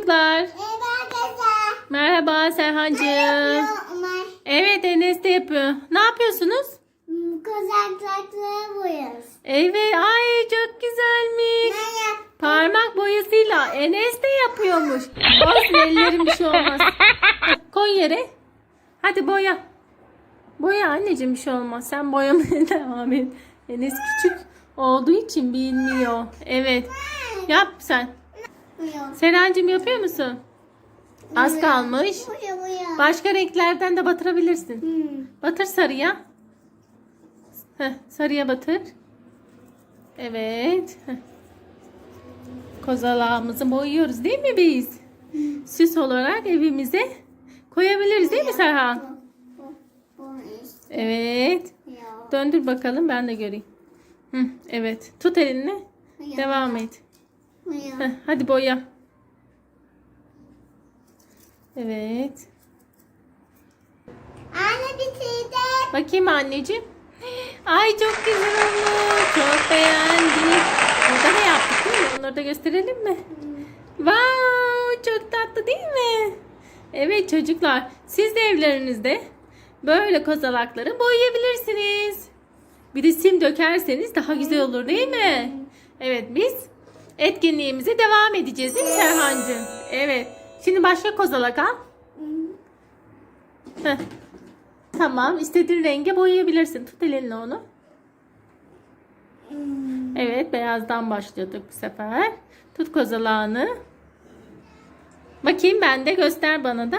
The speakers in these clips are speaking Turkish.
Çocuklar. Merhaba Serhancığım. Evet Enes de yapıyor. Ne yapıyorsunuz? Kozaklarla boyaz. Evet ay çok güzelmiş. Parmak boyasıyla Enes de yapıyormuş. Olsun ellerim bir şey olmaz. Koy yere. Hadi boya. Boya anneciğim bir şey olmaz. Sen boyamaya devam et. Enes küçük olduğu için bilmiyor. Evet. Yap sen. Boya. Serencim yapıyor musun? Az kalmış. Başka renklerden de batırabilirsin. Hmm. Batır sarıya. Heh, sarıya batır. Evet. Heh. Kozalağımızı boyuyoruz değil mi biz? Süs olarak evimize koyabiliriz değil mi Serhan? Evet. Döndür bakalım ben de göreyim. Hı, evet. Tut elini. Devam et. Heh, hadi boya. Evet. Anne bitirdim. Bakayım anneciğim. Ay çok güzel olmuş. Çok beğendim. Burada da yaptık değil mi? Onları da gösterelim mi? Wow, çok tatlı değil mi? Evet çocuklar, siz de evlerinizde böyle kozalakları boyayabilirsiniz. Bir de sim dökerseniz daha güzel olur değil mi? Evet biz etkinliğimize devam edeceğiz değil mi Serhancığım? Evet. Şimdi başka kozalak al. Tamam, istediğin renge boyayabilirsin. Tut elinle onu. Evet, beyazdan başlıyorduk bu sefer. Tut kozalağını. Bakayım ben de göster bana da.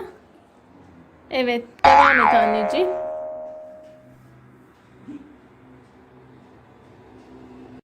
Evet, devam et anneciğim.